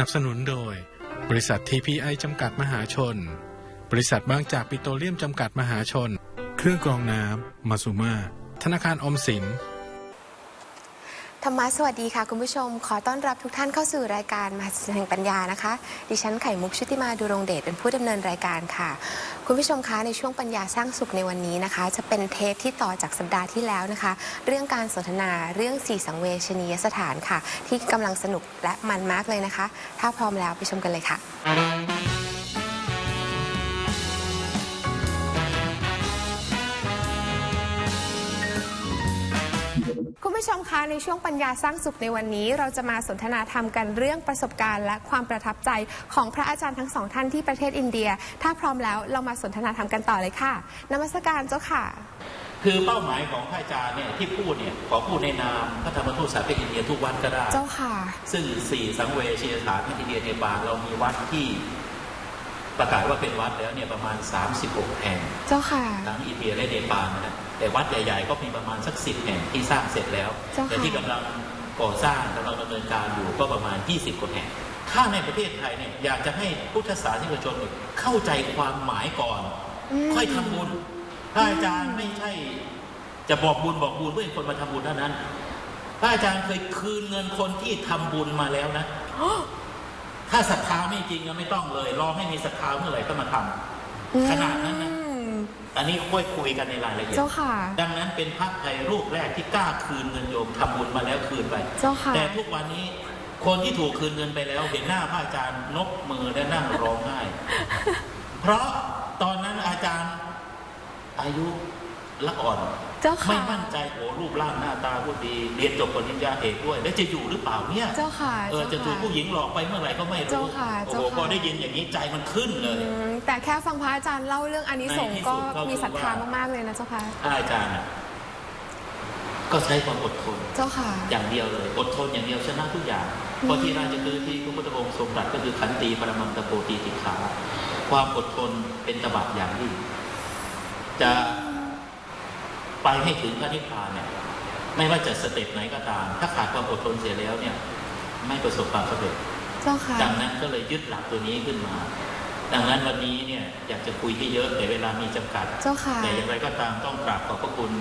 นับสนุนโดย บริษัท TPI จำกัดมหาชน บริษัทบางจากปิโตรเลียมจำกัดมหาชน เครื่องกรองน้ำมาซูมาธนาคารออมสิน ธรรมะสวัสดีค่ะ คุณผู้ชม ขอต้อนรับทุกท่านเข้าสู่รายการมหัศจรรย์แห่งปัญญานะคะ ดิฉันไข่มุกชุติมาดูรงเดชเป็นผู้ดำเนินรายการค่ะ คุณผู้ชมคะในช่วงปัญญาสร้างสุขในวันนี้นะคะ จะเป็นเทปที่ต่อจากสัปดาห์ที่แล้วนะคะ เรื่องการสนทนาเรื่องสี่สังเวชนียสถานค่ะ ที่กำลังสนุกและมันมากเลยนะคะ ถ้าพร้อมแล้วไปชมกันเลยค่ะ ผู้ชมคะในช่วงปัญญาสร้างสุขในวันนี้ เราจะมาสนทนาธรรมกันเรื่องประสบการณ์ และความประทับใจของพระอาจารย์ทั้งสองท่านที่ประเทศอินเดีย ถ้าพร้อมแล้วเรามาสนทนาธรรมกันต่อเลยค่ะนมัสการเจ้าค่ะ คือเป้าหมายของพระอาจารย์เนี่ยที่พูดเนี่ยขอพูดในนามพระธรรมทูตสาประเทศอินเดียทุกวัดก็ได้เจ้าค่ะ ซึ่งสี่สังเวชนียสถานที่อินเดียเนปาลเรามีวัดที่ประกาศว่าเป็นวัดแล้วเนี่ยประมาณ 36 แห่งเจ้าค่ะทั้งอินเดียและเนปาลนะฮะ แต่วัดใหญ่ ๆ ก็มีประมาณสักสิบแห่งที่สร้างเสร็จแล้วเจ้าค่ะแต่ที่กำลังก่อสร้างกำลังดำเนินการอยู่ก็ประมาณ 20กว่าแห่งถ้าในประเทศไทยเนี่ยอยากจะให้พุทธศาสนิกชนเนี่ยเข้าใจความหมายก่อนมค่อยทำบุญพระอาจารย์ไม่ใช่ จะบอกบุญบอกบุญเพื่อให้คนมาทำบุญเท่านั้นพระอาจารย์เคยคืนเงินคนที่ทำบุญมาแล้วนะถ้าศรัทธาไม่จริงก็ไม่ต้องเลย รอให้มีศรัทธาเมื่อไหร่ก็มาทำขนาดนั้นนะ อืมอันนี้ค่อยคุยกันในรายละเอียด เจ้าค่ะ ดังนั้นเป็นพระไทยรูปแรกที่กล้าคืนเงินโยมทำบุญมาแล้วคืนไป เจ้าค่ะ แต่ทุกวันนี้คนที่ถูกคืนเงินไปแล้วเห็นหน้าพระอาจารย์นกมือและนั่งร้องไห้ เพราะตอนนั้นอาจารย์อายุละอ่อน เจ้าค่ะ ไม่มั่นใจโอ้รูปร่างหน้าตาพูดดีเรียนจบปริญญาเอกด้วย แล้วจะอยู่หรือเปล่าเนี่ยเจ้าค่ะเออจะเจ้าถูกค่ะผู้หญิงหลอกไปเมื่อไหร่ก็ไม่เจ้ารู้ค่ะโอ้เจ้าโหค่ะ พอได้ยินอย่างนี้ใจมันขึ้นเลยอืมแต่แค่ฟังพระอาจารย์เล่าเรื่องอานิสงส์ก็ในที่สุดก็คือมีศรัทธามากๆเลยนะเจ้าค่ะถ้าอาจารย์อะก็ใช้ความอดทน เจ้าค่ะ อย่างเดียวเลย อดทนอย่างเดียวชนะทุกอย่างเพราะที่ราชคือที่พระพุทธองค์ทรงตรัสก็คือขันติปรมังตะโปตีติขา ความอดทนเป็นตบะอย่างยิ่งจะ ไปให้ถึงพระนิพพานเนี่ยไม่ว่าจะสเต็ปไหนก็ตาม ถ้าขาดความอดทนเสียแล้วเนี่ยไม่ประสบความสำเร็จเจ้าค่ะดังนั้นก็เลยยึดหลักตัวนี้ขึ้นมา ดังนั้นวันนี้เนี่ยอยากจะคุยให้เยอะแต่เวลามีจำกัดเจ้าค่ะแต่อย่างไรก็ตามต้องกราบขอบพระคุณ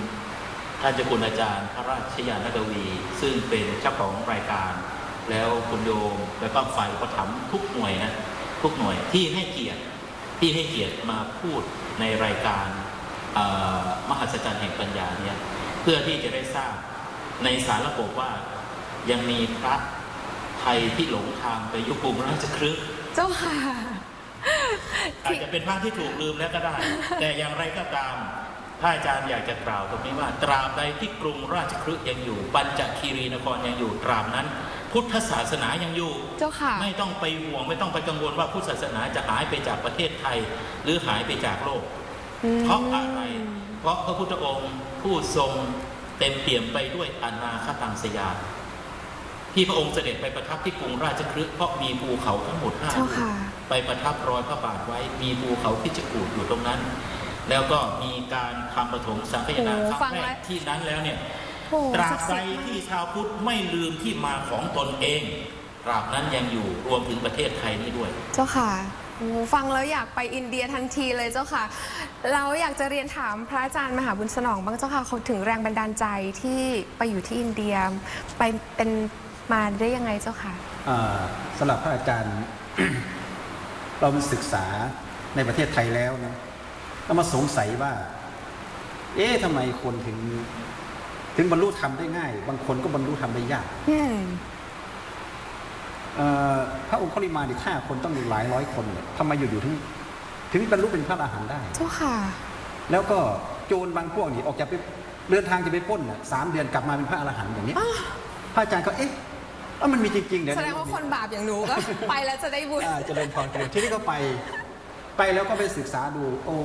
ท่านเจ้าคุณอาจารย์ พระราชยานกวี ซึ่งเป็นเจ้าของรายการ แล้วคุณโยมแล้วก็ฝ่ายอุประถมภ์ทุกหน่วยนะทุกหน่วยที่ให้เกียรติที่ให้เกียรติมาพูดในรายการเอ่อ มหัศจรรย์แห่งปัญญาเนี่ยเพื่อที่จะได้ทราบในสารระบบว่ายังมีพระไทยที่หลงทางไปยุคกรุงราชคฤห์เจ้าค่ะอาจจะเป็นพระที่ถูกลืมแล้วก็ได้ แต่อย่างไรก็ตามพระอาจารย์อยากจะกล่าวตรงนี้ว่า ตราบใดที่กรุงราชคฤห์ยังอยู่ ปัญจคีรีนครยังอยู่ตราบนั้น พุทธศาสนายังอยู่ เจ้าค่ะ ไม่ต้องไปห่วงไม่ต้องไปกังวลว่าพุทธศาสนาจะหายไปจากประเทศไทย หรือหายไปจากโลก เพราะอะไร เพราะพระพุทธองค์ผู้ทรงเต็มเปี่ยมไปด้วยอนาคตังสยานที่พระองค์เสด็จไปประทับที่กรุงราชคฤห์เพราะมีภูเขาทั้งหมดห้าเจ้าลูกค่ะไปประทับรอยพระบาทไว้ มีภูเขาพิจิกูดอยู่ตรงนั้น แล้วก็มีการทำปฐมสังฆทานโอ้ครั้ฟังงแรแล้กวที่นั้นแล้วเนี่ยโอ้ตราบศัใดกดิ์สิทธิ์ที่ชาวพุทธไม่ลืมที่มาของตนเองตราบนั้นยังอยู่รวมถึงประเทศไทยนี้ด้วย เจ้าค่ะ โอ้ฟังแล้วอยากไปอินเดียทันทีเลยเจ้าค่ะ เราอยากจะเรียนถามพระอาจารย์มหาบุญสนองบ้างเจ้าค่ะเขาถึงแรงบันดาลใจที่ไปอยู่ที่อินเดียไปเป็นมาได้ยังไงเจ้าค่ะอ่าสำหรับพระอาจารย์ เรามาศึกษาในประเทศไทยแล้วนะเรามาสงสัยว่า เอ๊ะทำไมคนถึง ถึงบรรลุธรรมได้ง่าย บางคนก็บรรลุธรรมได้ยาก อืมเอ่อ พระองค์คริมาเนี่ยฆ่าคนต้องหลายร้อยคนเนี่ยทำไมอยู่ๆถึง ถึงบรรลุเป็นพระอรหันต์ได้ เจ้าค่ะ แล้วก็โจรบางพวกนี่ออกจากไปเดินทางจะไปปล้นน่ะสามเดือนกลับมาเป็นพระอรหันต์อย่างนี้พระอาจารย์ก็เอ๊ะเอ้ามันมีจริงๆเดี๋ยวแสดงว่าคนบาปอย่างหนูก็ไปแล้วจะได้บุญอ่าเจริญพรเจริญที่นี่ก็ไป ไปแล้วก็ไปศึกษาดู โอ้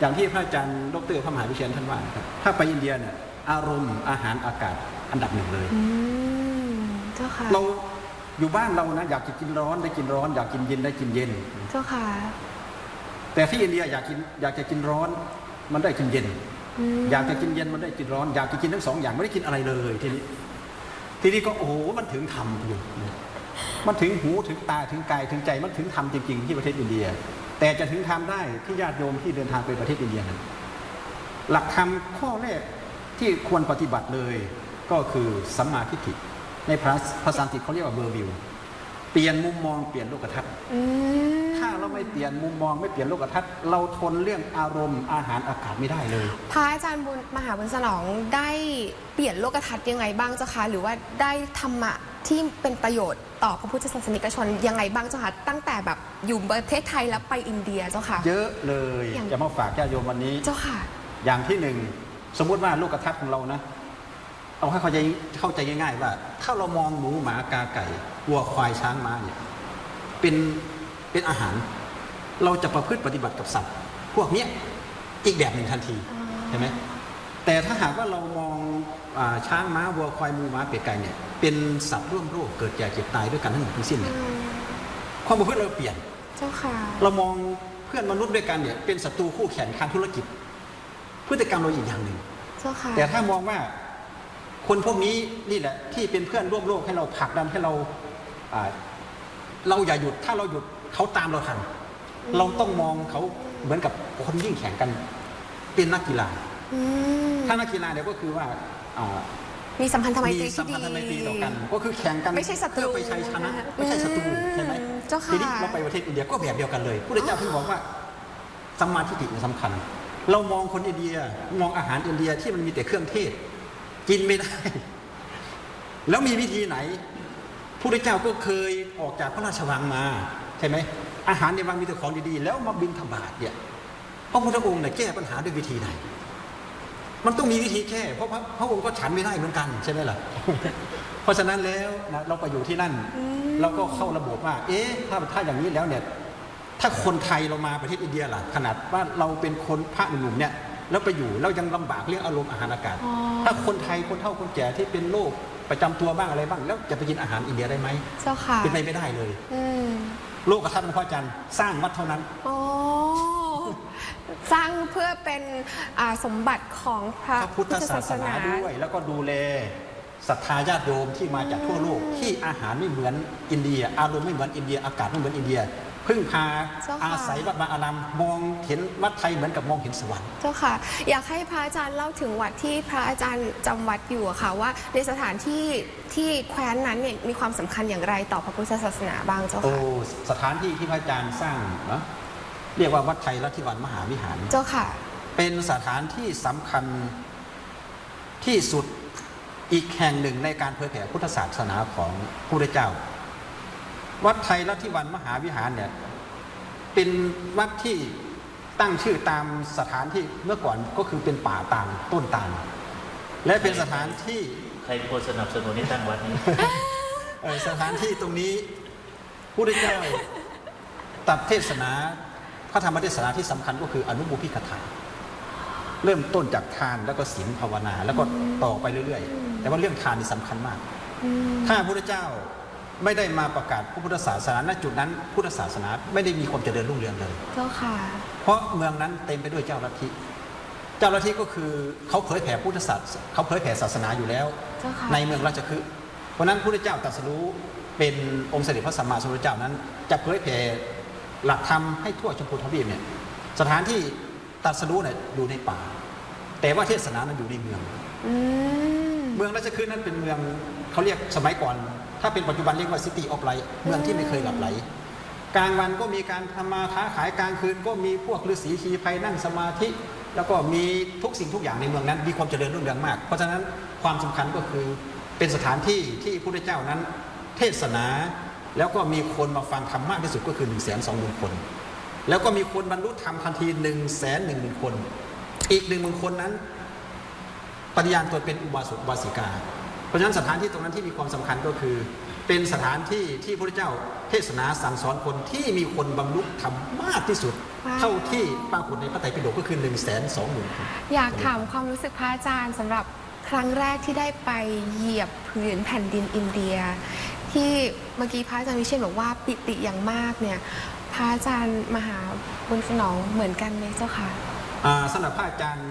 อย่างที่พระอาจารย์ดรพระมหาวิเชียรท่านว่านะครับถ้าไปอินเดียเนี่ยอารมณ์อาหารอากาศอันดับหนึ่งเลยอืมเจ้าค่ะเรา อยู่บ้านเรานะอยากจะกินร้อนได้กินร้อน อยากกินเย็นได้กินเย็น เจ้าค่ะ แต่ที่อินเดียอยากกินอยากจะกินร้อนมันได้กินเย็นอืมอยากจะกินเย็นมันได้กินร้อน อยากจะกินทั้งสองอย่างไม่ได้กินอะไรเลยทีนี้ทีนี้ก็โอ้โหมันถึงทำอยู่มันถึงหูถึงตาถึงกายถึงใจมันถึงทำจริงๆที่ประเทศอินเดีย แต่จะถึงทำได้ที่ญาติโยมที่เดินทางไปประเทศอินเดียนั้นหลักธรรมข้อแรกที่ควรปฏิบัติเลยก็คือสัมมาทิฏฐิ ในภาษาภาษาอังกฤษเขาเรียกว่าเบอร์วิวเปลี่ยนมุมมองเปลี่ยนโลกทัศน์อืมถ้าเราไม่เปลี่ยนมุมมองไม่เปลี่ยนโลกทัศน์เราทนเรื่องอารมณ์อาหารอากาศไม่ได้เลยพระอาจารย์บุญมหาบุญสนองได้เปลี่ยนโลกทัศน์ยังไงบ้างเจ้าคะหรือว่าได้ธรรมะที่เป็นประโยชน์ต่อพระพุทธศาสนิกชนยังไงบ้างเจ้าคะตั้งแต่แบบอยู่ประเทศไทยแล้วไปอินเดียเจ้าค่ะ เยอะเลยอย่างจะมาฝากญาติโยมวันนี้เจ้าค่ะ อย่างที่หนึ่งสมมุติว่าโลกทัศน์ของเรานะ เอาให้เข้าใจเข้าใจง่ายๆว่า ถ้าเรามองหมูหมากาไก่วัวควายช้างม้าเนี่ยเป็นเป็นอาหาร เราจะประพฤติปฏิบัติกับสัตว์ พวกเนี้ยอีกแบบหนึ่งทันทีอ๋อใช่ไหมแต่ถ้าหากว่าเรามองอาช้างม้าวัวควายหมูหมาเป็ดไก่เนี่ยเป็นสัตว์ร่วมโลกเกิดแก่เจ็บตายด้วยกันทั้งหมดทั้งสิ้นอืเนี่ยมความประพฤติเราเปลี่ยนเจ้าค่ะเรามองเพื่อนมนุษย์ด้วยกันเนี่ยเป็นศัตรูคู่แข่งทางธุรกิจ พฤติกรรมเราอีกอย่างหนึ่งเจ้าค่ะแต่ถ้ามองว่า คนพวกนี้นี่แหละที่เป็นเพื่อนร่วมโลกให้เราผลักดันให้เราอ่าเราอย่าหยุดถ้าเราหยุดเขาตามเราทันเราต้องมองเขาเหมือนกับคนยิ่งแข่งกัน เป็นนักกีฬาอืมถ้านักกีฬาเนี่ยก็คือว่าอ่ามีสัมพันธไมตรีสัที่มดีพันธไมตรีต่อกัน ก็คือแข่งกันไม่ใช่ศัตรูเพื่อไปชัยชนะนะคะไม่ใช่ศัตรูอืมใช่ไหมเจ้าค่ะทีนี้เราไปประเทศอินเดียก็แบบเดียวกันเลยผู้ได้เจ้าเพิ่งบอกว่าสัมมาทิฏฐิเนี่ยสำคัญ เรามองคนอินเดียมองอาหารอินเดียที่มันมีแต่เครื่องเทศ กินไม่ได้ แล้วมีวิธีไหนผู้ได้เจ้าก็เคยออกจากพระราชวังมาใช่ไหมอาหารในวังมีแต่ของดีๆ แล้วมาบินธบาตเนี่ยพระพุทธองค์เนี่ยแก้ปัญหาด้วยวิธีไหนมันต้องมีวิธีแก้เพราะพระพระองค์ก็ฉันไม่ได้เหมือนกันใช่ไหมล่ะเพราะฉะนั้นแล้วนะเราไปอยู่ที่นั่น เราก็เข้าระบบว่า เอ๊ะถ้าถ้าอย่างนี้แล้วเนี่ยถ้าคนไทยเรามาประเทศอินเดียล่ะขนาดว่าเราเป็นคนพระหนุ่มๆเนี่ย แล้วไปอยู่เรายังลำบากเรื่องอารมณ์อาหารอากาศอ๋อถ้าคนไทยคนเฒ่าคนแก่ที่เป็นโรคประจำตัวบ้างอะไรบ้าง แล้วจะไปกินอาหารอินเดียได้ไหมเจ้าค่ะเป็นไปไม่ได้เลยอืมโลกกระทัดของพระอาจารย์สร้างวัดเท่านั้นโอ้สร้างเพื่อเป็นอ่าสมบัติของพระพระพุทธศาสนาด้วย แล้วก็ดูแลศรัทธาญาติโยมที่มาจากทั่วโลกที่อาหารไม่เหมือนอินเดีย อารมณ์ไม่เหมือนอินเดียอากาศไม่เหมือนอินเดีย พึ่งพาเจ้าค่ะ อาศัยวัดวาอารามมองเห็นวัดไทยเหมือนกับมองเห็นสวรรค์ เจ้าค่ะ อยากให้พระอาจารย์เล่าถึงวัดที่พระอาจารย์จำวัดอยู่อะค่ะ ว่าในสถานที่ที่แคว้นนั้นเนี่ยมีความสำคัญอย่างไรต่อพระพุทธศาสนาบ้างเจ้าโอ้ค่ะ สถานที่ที่พระอาจารย์สร้างเนอะเรียกว่าวัดไทยรัฐทิวันมหาวิหาร เจ้าค่ะ เป็นสถานที่สำคัญที่สุดอีกแห่งหนึ่งในการเผยแผ่พุทธศาสนาของพระพุทธเจ้า วัดไทยรัฐทิวันมหาวิหารเนี่ยเป็นวัดที่ตั้งชื่อตามสถานที่เมื่อก่อนก็คือเป็นป่าตาลต้นตาลและเป็นสถานที่ใครเป็นคนสนับสนุนให้ตั้งวัดนี้เอ่อสถานที่ตรงนี้พระพุทธเจ้าตัดเทศนาพระธรรมเทศนาที่สำคัญก็คืออนุบุพิกถาเริ่มต้นจากทานแล้วก็ศีลภาวนา แล้วก็ต่อไปเรื่อยๆ แต่ว่าเรื่องทานนี่สำคัญมากอืมถ้าพระพุทธเจ้า ไม่ได้มาประกาศพระพุทธศาสนาณจุดนั้น พุทธศาสนาไม่ได้มีความเจริญรุ่งเรืองเลยเจ้าค่ะ เพราะเมืองนั้นเต็มไปด้วยเจ้าลัทธิเจ้าลัทธิก็คือเขาเผยแผ่พุทธศาสนาเขาเผยแผ่ศาสนาอยู่แล้วเจ้าค่ะในเมืองราชคฤห์เพราะฉะนั้นพระพุทธเจ้าตรัสรู้เป็นองค์เสด็จพระสัมมาสัมพุทธเจ้านั้น จะเผยแผ่หลักธรรมให้ทั่วชมพูทวีปเนี่ยสถานที่ตรัสรู้เนี่ยอยู่ในป่า แต่ว่าเทศนานั้นอยู่ในเมืองอืมเมืองราชคฤห์นั้นเป็นเมือง เขาเรียกสมัยก่อน ถ้าเป็นปัจจุบันเรียกว่าซิตี้ออฟไลท์เมืองที่ไม่เคยหลับไหล กลางวันก็มีการทำมาค้าขายกลางคืน ก็มีพวกฤาษีชีไพรนั่งสมาธิ แล้วก็มีทุกสิ่งทุกอย่างในเมืองนั้น มีความเจริญรุ่งเรืองมาก เพราะฉะนั้นความสำคัญก็คือเป็นสถานที่ที่พระพุทธเจ้านั้น เทศนาแล้วก็มีคนมาฟังธรรมมากที่สุดก็คือ1นึ่งแสนสองหมื่นคน แล้วก็มีคนบรรลุธรรมทันที1นึ่งแสนหนึ่งหมื่นคน อีกหนึ่งหมื่นคนนั้นปฏิญาณตนเป็นอุบาสกอุบาสิกา ราะฉะนั้นสถานที่ตรงนั้นที่มีความสำคัญก็คือ เป็นสถานที่ที่พระพุทธเจ้าเทศนาสั่งสอนคนที่มีคนบรรลุธรรมมากที่สุดว้าวเท่าที่ปรากฏในพระไตรปิฎกก็คือ1นึ่งแสนสองหมื่นคนอยากถามความรู้สึกพระอาจารย์สำหรับครั้งแรกที่ได้ไปเหยียบผืนแผ่นดินอินเดีย ที่เมื่อกี้พระอาจารย์วิเชียนบอกว่าปิติอย่างมากเนี่ยพระอาจารย์มหาบุญสนองเหมือนกันไหมเจ้าค่ะอ่าสำหรับพระอาจารย์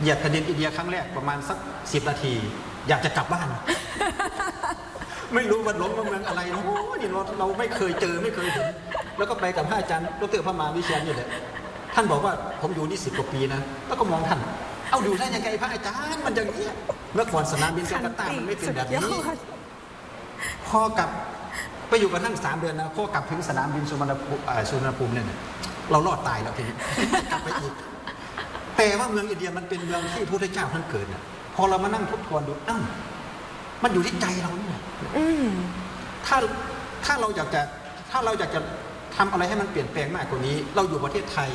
เหยียบแผ่นดินอินเดียครั้งแรกประมาณสักสิบนาที อยากจะกลับบ้านเพไม่รู้ว่าหลงมาเมืองอะไรนะโอ้นี่เราเราไม่เคยเจอไม่เคยเห็นแล้วก็ไปกับพระอาจารย์ดรพระมหาวิเชียรนี่แหละท่านบอกว่าผมอยู่นี่สิบกว่าปีนะแล้วก็มองท่าน เอาอยู่ได้ยังไงพระอาจารย์มันอย่างนี้ยเมื่อก่อนสนามบินจาการ์ตามันไม่เป็นแบบนี้สุดยอดพอกลับไปอยู่กับท่านสามเดือนนะพอกลับถึงสนามบินสุวรรณภูมิอ่าสุวรรณภูมิเนี่ยนะเรารอดตายแล้วทีนี้กลับไปอีกแต่ว่าเมืองอินเดียมันเป็นเมืองที่พระพุทธเจ้าท่านเกิดเนี่ย พอเรามานั่งทบทวนดูเอ้ามันอยู่ที่ใจเราเนี่ยอืมถ้าถ้าเราอยากจะถ้าเราอยากจะทำอะไรให้มันเปลี่ยนแปลงมากกว่านี้ เราอยู่ประเทศไทย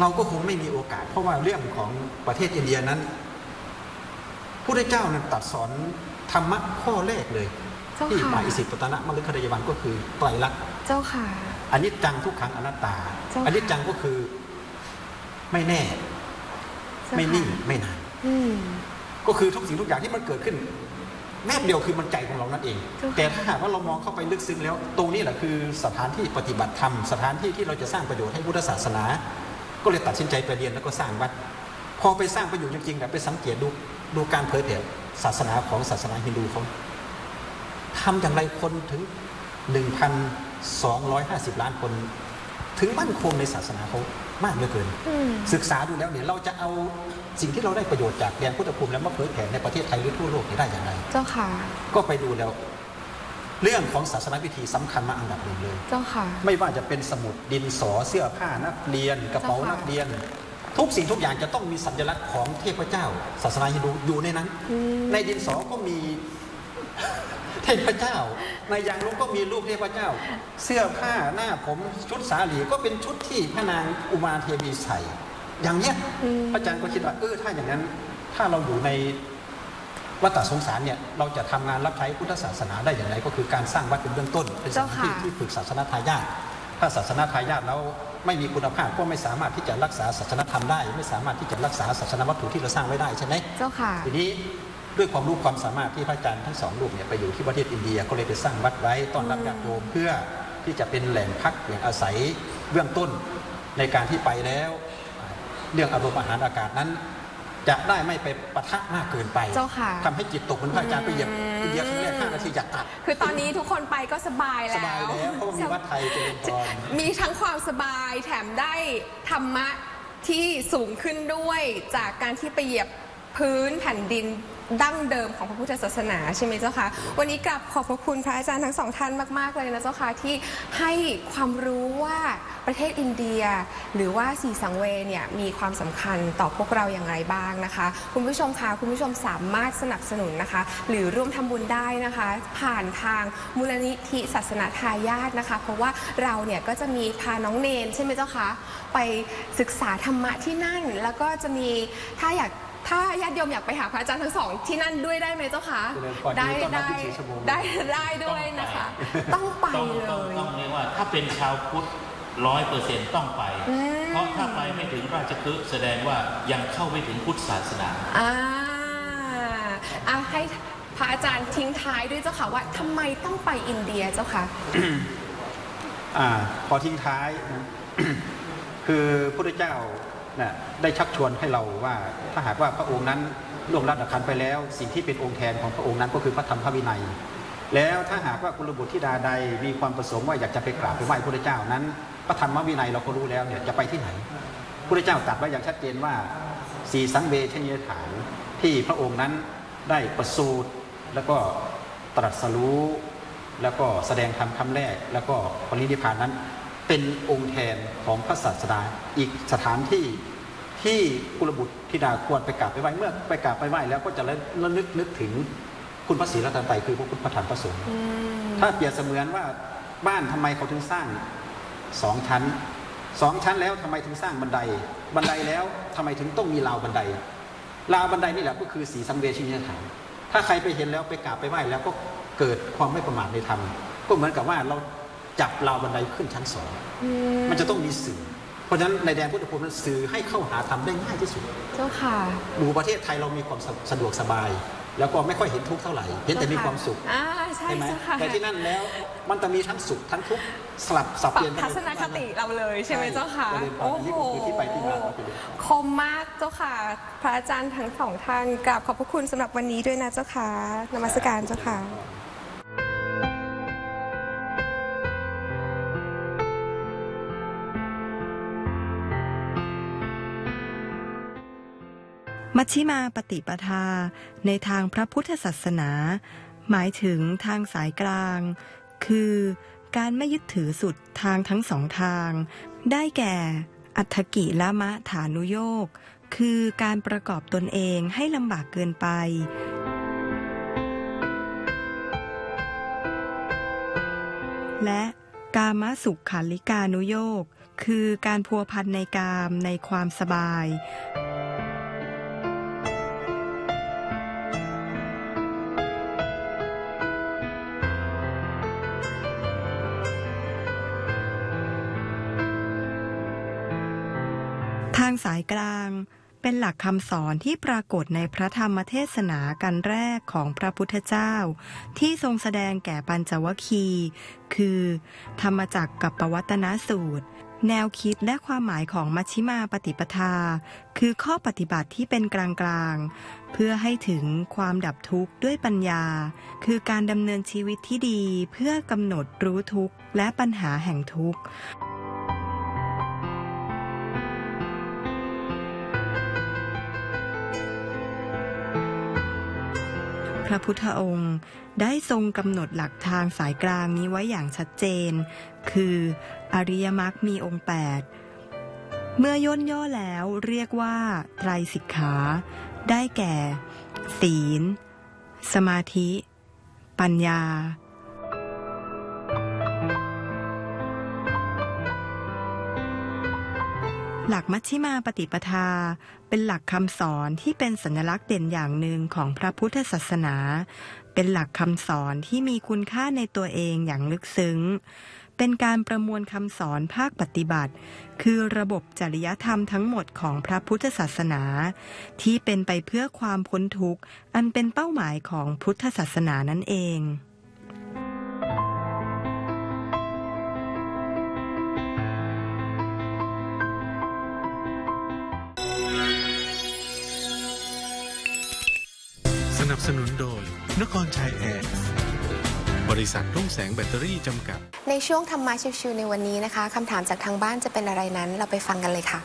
เราก็คงไม่มีโอกาส เพราะว่าเรื่องของประเทศอินเดียนั้นพระพุทธเจ้านั้นตรัดสอนธรรมะข้อแรกเลยเจ้าที่ค่ะหมายอิสิปตนะมฤคทายวันก็คือไตรลักษณ์เจ้าค่ะอนิจจังทุกขังอนัตตาเจ้าค่ะอนิจจังก็คือไม่แน่เจ้าไม่ค่ะนิ่งไม่นานอืม ก็คือทุกสิ่งทุกอย่างที่มันเกิดขึ้นแม่เดียวคือมันใจของเรานั่นเองเจ้าค่ะแต่ถ้าหากว่าเรามองเข้าไปลึกซึ้งแล้ว ตรงนี้แหละคือสถานที่ปฏิบัติธรรม สถานที่ที่เราจะสร้างประโยชน์ให้พุทธศาสนา ก็เลยตัดสินใจไปเรียนแล้วก็สร้างวัด พอไปสร้างประโยชน์จริงๆแบบไปสังเกตดูดูการเผยแผ่ศาสนาของศาสนาฮินดูเขาทำอย่างไรคนถึง 1,250 ล้านคน ถึงมั่นคงในศาสนาเขามากเหลือเกินอืมศึกษาดูแล้วเนี่ยเราจะเอาสิ่งที่เราได้ประโยชน์จากแดนพุทธภูมิแล้วมาเผยแผ่ในประเทศไทยหรือทั่วโลกนี้ได้อย่างไรเจ้าค่ะ ก็ไปดูแล้ว เรื่องของศาสนาพิธีสำคัญมาอันดับหนึ่งเลย เจ้าค่ะ ไม่ว่าจะเป็นสมุดดินสอเสื้อผ้านักเรียน กระเป๋าเจ้าค่ะนักเรียน ทุกสิ่งทุกอย่างจะต้องมีสัญลักษณ์ของเทพเจ้า ศาสนาฮินดูอยู่ในนั้นอืมในดินสอก็มี เทพเจ้า ในยางลบก็มีรูปเทพเจ้า เสื้อผ้าหน้าผมชุดสาหลีก็เป็นชุดที่พระนางอุมาเทวีใส่ อย่างเนี้ยอืมพระอาจารย์ก็คิดว่าเออถ้าอย่างนั้น ถ้าเราอยู่ในวัฏสงสารเนี่ยเราจะทำงานรับใช้พุทธศาสนาได้อย่างไร ก็คือการสร้างวัดเป็นเบื้องต้นเป็นสถานที่เจ้าค่ะที่ฝึกศาสนาทายาทถ้าศาสนาทายาทแล้วไม่มีคุณภาพก็ไม่สามารถที่จะรักษาศาสนธรรมได้ ไม่สามารถที่จะรักษาศาสนวัตถุที่เราสร้างไว้ได้ใช่ไหมเจ้าค่ะทีนี้ ด้วยความรู้ความสามารถที่พระอาจารย์ทั้งสองรูปเนี่ยไปอยู่ที่ประเทศอินเดียก็เลยไปสร้างวัดไว้ต้อนรับญาติโยมเพื่อที่จะเป็นแหล่งพักแหล่งอาศัยเบื้องต้นในการที่ไปแล้ว เรื่องอารมณ์อาหารอากาศนั้น จะได้ไม่ไปปะทะมากเกินไปเจ้าค่ะทำให้จิตตกเหมือนพระอาจารย์ไปเหยียบอินเดียครั้งแรกห้านาทีอยากกลับ คือตอนนี้ทุกคนไปก็สบายสแล้ว บายแล้วเพราะว่ามีวัดไทยเจริญพร มีทั้งความสบายแถมได้ธรรมะที่สูงขึ้นด้วยจากการที่ไปเหยียบ พื้นแผ่นดินดั้งเดิมของพระพุทธศาสนาใช่ไหมเจ้าคะวันนี้กลับขอบพระคุณพระอาจารย์ทั้งสองท่านมากๆเลยนะเจ้าคะที่ให้ความรู้ว่าประเทศอินเดีย หรือว่าสีสังเวเนี่ยมีความสำคัญต่อพวกเราอย่างไรบ้างนะคะ คุณผู้ชมคะคุณผู้ชมสามารถสนับสนุนนะคะ หรือร่วมทำบุญได้นะคะ ผ่านทางมูลนิธิศาสนาทายาทนะคะ เพราะว่าเราเนี่ยก็จะมีพาน้องเนนใช่ไหมเจ้าคะไปศึกษาธรรมะที่นั่น แล้วก็จะมีถ้าอยาก ถ้าญาติโยมอยากไปหาพระอาจารย์ทั้งสองที่นั่นด้วยได้ไหมเจ้าคะเจริญพรได้ยินดีต้อนรับได้24ชั่วโมงได้ได้ด้วยนะคะ ต้องไปต้องเลต้องย ต้องเรียกว่าถ้าเป็นชาวพุทธร้อยเปอร์เซ็นต์ต้องไป อืม เพราะถ้าไปไม่ถึงราชคฤห์แสดงว่ายังเข้าไม่ถึงพุทธศาสนา อ่าอะให้พระอาจารย์ทิ้งท้ายด้วยเจ้าค่ะว่าทำไมต้องไปอินเดียเจ้าค่ะอ่าพอทิ้งท้ายนะ คือพระพุทธเจ้า นะได้ชักชวนให้เราว่าถ้าหากว่าพระองค์นั้นล่วงลับดับขันไปแล้ว สิ่งที่เป็นองค์แทนของพระองค์นั้นก็คือพระธรรมพระวินัย แล้วถ้าหากว่ากุลบุตรธิดาใดมีความประสงค์ว่าอยากจะไปกราบไปไหว้พระเจ้านั้น พระธรรมวินัยเราก็รู้แล้วเนี่ยจะไปที่ไหนพระเจ้าตรัสไว้อย่างชัดเจนว่าสีสังเวชนียฐานที่พระองค์นั้นได้ประสูติแล้วก็ตรัสรู้แล้วก็แสดงธรรมคำแรก แล้วก็ปรินิพพานนั้น เป็นองค์แทนของพระศาสดาอีกสถานที่ที่กุลบุตรธิดาควรไปกราบไปไหว้เมื่อไปกราบไปไหว้แล้วก็จะระลึกนึกถึงคุณพระศรีรัตนตรัยคือพระพุทธพระธรรมพระสงฆ์ถ้าเปรียบเสมือนว่าบ้านทำไมเขาถึงสร้างสองชั้นสองชั้นแล้วทำไมถึงสร้างบันได บันไดแล้วทำไมถึงต้องมีราวบันไดราวบันไดนี่แหละก็คือสีสังเวชินียฐานถ้าใครไปเห็นแล้วไปกราบไปไหว้แล้วก็เกิดความไม่ประมาทในธรรมก็เหมือนกับว่าเรา จับราวบันไดขึ้นชั้นสอง มันจะต้องมีสื่อ เพราะฉะนั้นในแดนพุทธภูมินั้นสื่อให้เข้าหาธรรมได้ง่ายที่สุด เจ้าค่ะ ดูประเทศไทยเรามีความสะสะดวกสบาย แล้วก็ไม่ค่อยเห็นทุกข์เท่าไหร่ เห็นแต่มีความสุขอ่าใช่ใช่ไหมเจ้าค่ะแต่ที่นั่นแล้วมันจะมีทั้งสุขทั้งทุกข์สลับสับปรัเปลี่ยบนกัทัศนคติเราเลยใช่ไหมเจ้าค่ะเจริญพรอันนี้ก็คือที่ไปที่มาของประเด็นคมมากเจ้าค่ะ พระอาจารย์ทั้งสองท่านกราบขอบพระคุณสำหรับวันนี้ด้วยนะเจ้าค่ะนมัสการเจ้าค่ะ มัชชิมาปฏิปทา ในทางพระพุทธศาสนา หมายถึงทางสายกลาง คือการไม่ยึดถือสุดทางทั้งสองทาง ได้แก่ อัตถกิละมะฐานุโยกคือการประกอบตนเองให้ลำบากเกินไป และกามสุขขันลิกานุโยกคือการพัวพันในกามในความสบายางสายกลาง เป็นหลักคำสอนที่ปรากฏในพระธรรมเทศนากันแรกของพระพุทธเจ้า ที่ทรงแสดงแก่ปัญจวคีคือ ธรรมจักรกับปวัตนสูตร แนวคิดและความหมายของมัชชิมาปฏิปทา คือข้อปฏิบัติที่เป็นกลางๆ เพื่อให้ถึงความดับทุกข์ด้วยปัญญา คือการดำเนินชีวิตที่ดีเพื่อกำหนดรู้ทุกข์และปัญหาแห่งทุกข์ ระพุทธองค์ ได้ทรงกำหนดหลักทางสายกลางนี้ไว้อย่างชัดเจน คืออริยมรรคมีองค์8เมื่อย่นย่อแล้วเรียกว่าไตรสิกขา ได้แก่ ศีล สมาธิ ปัญญา หลักมัชฌิมาปฏิปทา เป็นหลักคำสอนที่เป็นสัญลักษณ์เด่นอย่างหนึ่งของพระพุทธศาสนา เป็นหลักคำสอนที่มีคุณค่าในตัวเองอย่างลึกซึ้ง เป็นการประมวลคำสอนภาคปฏิบัติ คือระบบจริยธรรมทั้งหมดของพระพุทธศาสนา ที่เป็นไปเพื่อความพ้นทุกข์ อันเป็นเป้าหมายของพุทธศาสนานั่นเอง นับสนุนโดย นครชัยแอร์บริษัทรุ่งแสงแบตเตอรี่จำกัด ในช่วงธรรมะชิวๆในวันนี้นะคะคำถามจากทางบ้านจะเป็นอะไรนั้น เราไปฟังกันเลยค่ะ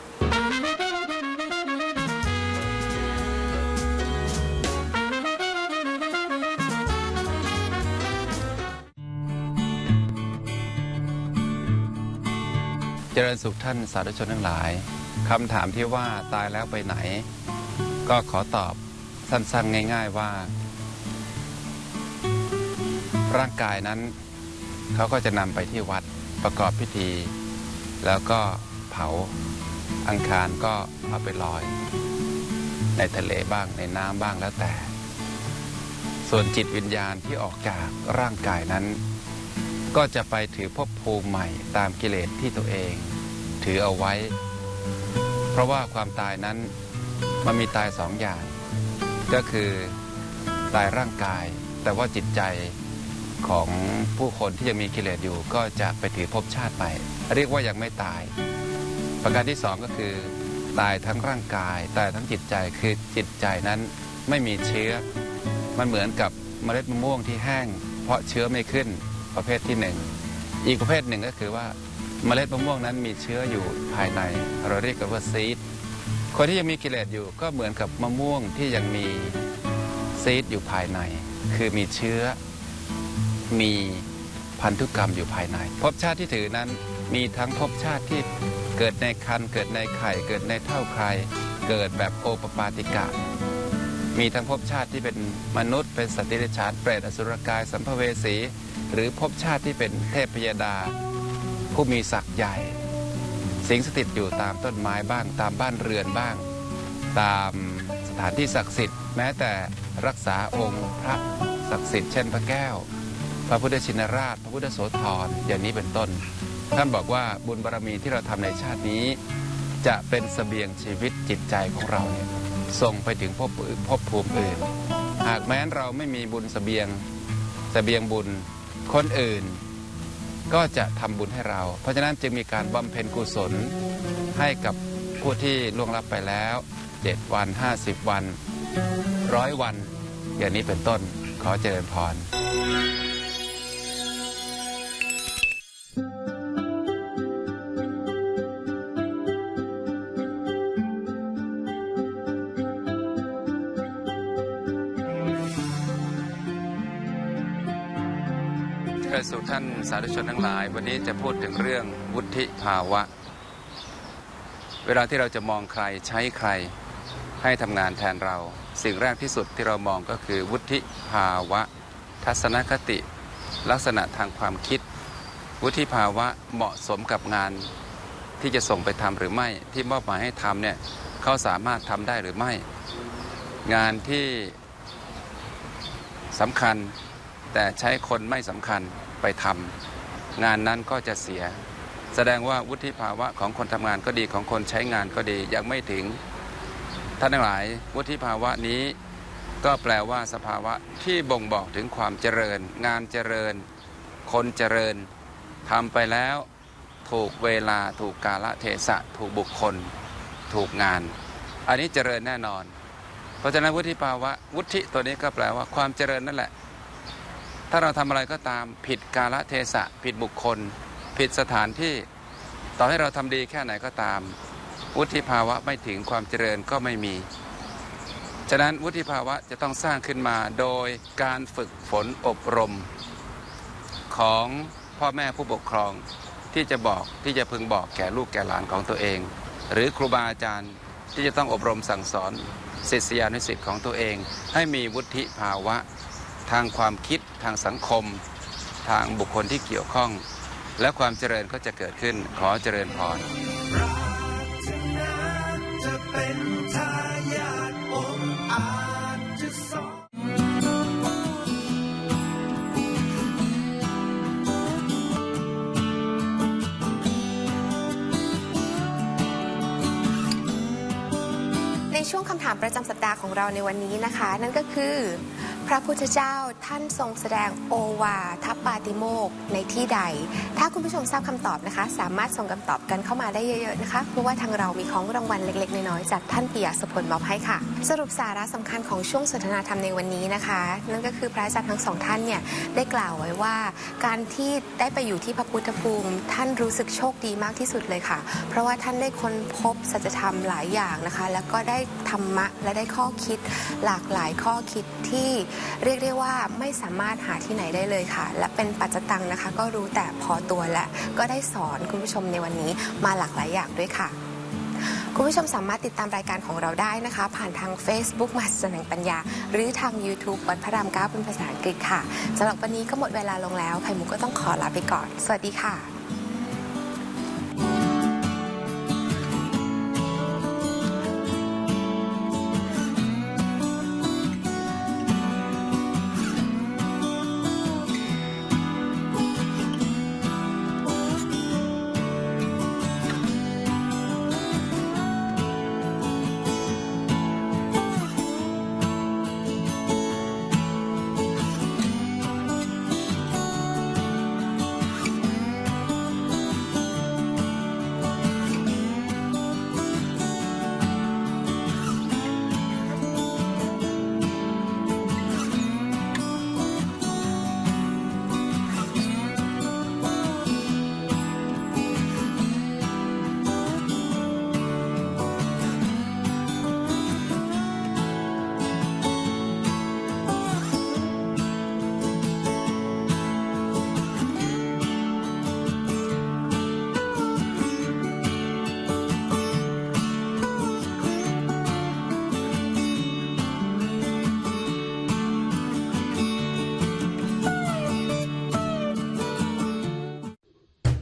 เจริญสุขท่านสาธุชนทั้งหลายคำถามที่ว่าตายแล้วไปไหน ก็ขอตอบ สั้นๆ ง่าย ๆว่า ร่างกายนั้นเขาก็จะนำไปที่วัดประกอบพิธี แล้วก็เผาอังคารก็เอาไปลอย ในทะเลบ้างในน้ำบ้างแล้วแต่ ส่วนจิตวิญญาณที่ออกจากร่างกายนั้น ก็จะไปถือภพภูมิใหม่ตามกิเลสที่ตัวเอง ถือเอาไว้ เพราะว่าความตายนั้นมันมีตายสองอย่าง ก็คือตายร่างกาย แต่ว่าจิตใจของผู้คนที่ยังมีกิเลสอยู่ก็จะไปถือภพชาติใหม่เรียกว่ายังไม่ตาย ประการที่สองก็คือ ตายทั้งร่างกาย ตายทั้งจิตใจคือจิตใจนั้นไม่มีเชื้อ มันเหมือนกับเมล็ดมะม่วงที่แห้ง เพราะเชื้อไม่ขึ้นประเภทที่หนึ่งอีกประเภทหนึ่งก็คือว่าเมล็ดมะม่วงนั้นมีเชื้ออยู่ภายใน เราเรียกกันว่าซีด คนที่ยังมีกิเลสอยู่ก็เหมือนกับมะม่วงที่ยังมีซีดอยู่ภายใน คือมีเชื้อ มีพันธุกรรมอยู่ภายในภพชาติที่ถือนั้นมีทั้งภพชาติที่เกิดในคันเกิดในไข่ เกิดในเท่าใครเกิดแบบโอปปาติกะ มีทั้งภพชาติที่เป็นมนุษย์ เป็นสัตว์เดรัจฉานเปรตอสุรกาย สัมภเวสี หรือภพชาติที่เป็นเทพพยดา ผู้มีศักย์ใหญ่ สิงสถิตอยู่ตามต้นไม้บ้าง ตามบ้านเรือนบ้าง ตามสถานที่ศักดิ์สิทธิ์ แม้แต่รักษาองค์พระศักดิ์สิทธิ์เช่นพระแก้ว พระพุทธชินราช พระพุทธโสธรอย่างนี้เป็นต้น ท่านบอกว่าบุญบารรมีที่เราทำในชาตินี้ จะเป็นสเสบียงชีวิตจิตใจของเราเนี่ยส่งไปถึงภพภพภูมิอื่น หากแม้นเราไม่มีบุญสเสบียงเสบียงบุญคนอื่น ก็จะทำบุญให้เรา เพราะฉะนั้นจึงมีการบำเพ็ญกุศลให้กับผู้ที่ล่วงลับไปแล้ว 7 วัน 50 วันร้อยวัน อย่างนี้เป็นต้นขอเจริญพร ริญสุขท่านสาธุชนทั้งหลาย วันนี้จะพูดถึงเรื่องวุฒิภาวะ เวลาที่เราจะมองใครใช้ใครให้ทำงานแทนเรา สิ่งแรกที่สุดที่เรามองก็คือวุฒิภาวะ ทัศนคติ ลักษณะทางความคิด วุฒิภาวะเหมาะสมกับงานที่จะส่งไปทำหรือไม่ที่มอบหมายให้ทำเนี่ยเขาสามารถทำได้หรือไม่ งานที่สำคัญแต่ใช้คนไม่สำคัญ ไปทำงานนั้นก็จะเสีย แสดงว่าวุฒิภาวะของคนทำงานก็ดีของคนใช้งานก็ดียังไม่ถึงท่านทั้งหลายวุฒิภาวะนี้ก็แปลว่าสภาวะที่บ่งบอกถึงความเจริญ งานเจริญ คนเจริญทำไปแล้วถูกเวลาถูกกาลเทศะ ถูกบุคคล ถูกงาน อันนี้เจริญแน่นอน เพราะฉะนั้นวุฒิภาวะวุฒิตัวนี้ก็แปลว่าความเจริญนั่นแหละ ถ้าเราทำอะไรก็ตามผิดกาลเทศะ ผิดบุคคล ผิดสถานที่ ต่อให้เราทำดีแค่ไหนก็ตาม วุฒิภาวะไม่ถึงความเจริญก็ไม่มี ฉะนั้นวุฒิภาวะจะต้องสร้างขึ้นมาโดยการฝึกฝนอบรม ของพ่อแม่ผู้ปกครองที่จะบอกที่จะพึงบอกแก่ลูกแก่หลานของตัวเอง หรือครูบาอาจารย์ที่จะต้องอบรมสั่งสอนศิษยานุศิษย์ของตัวเอง ให้มีวุฒิภาวะ ทางความคิดทางสังคม ทางบุคคลที่เกี่ยวข้อง และความเจริญก็จะเกิดขึ้นขอเจริญพรในช่วงคำถามประจำสัปดาห์ของเราในวันนี้นะคะ นั่นก็คือ พระพุทธเจ้าท่านทรงแสดงโอวาทปาติโมกในที่ใด ถ้าคุณผู้ชมทราบคำตอบนะคะ สามารถส่งคำตอบกันเข้ามาได้เยอะๆนะคะ เพราะว่าทางเรามีของรางวัลเล็ก ๆ น้อยๆจากท่านปิยะสพลมอบให้ค่ะ สรุปสาระสำคัญของช่วงสนทนาธรรมในวันนี้นะคะ นั่นก็คือพระอาจารย์ทั้งสองท่านเนี่ยได้กล่าวไว้ว่า การที่ได้ไปอยู่ที่พระพุทธภูมิ ท่านรู้สึกโชคดีมากที่สุดเลยค่ะ เพราะว่าท่านได้ค้นพบสัจธรรมหลายอย่างนะคะ แล้วก็ได้ธรรมะและได้ข้อคิดหลากหลายข้อคิดที่เรียกได้ว่าไม่สามารถหาที่ไหนได้เลยค่ะ และเป็นปัจจตังนะคะ ก็รู้แต่พอตัวและก็ได้สอนคุณผู้ชมในวันนี้มาหลากหลายอย่างด้วยค่ะคุณผู้ชมสามารถติดตามรายการของเราได้นะคะ ผ่านทาง Facebook มหัศจรรย์ปัญญา หรือทาง YouTube วัดพระรามเก้าเป็นภาษาอังกฤษค่ะสำหรับวันนี้ก็หมดเวลาลงแล้วไข่มุกก็ต้องขอลาไปก่อน สวัสดีค่ะ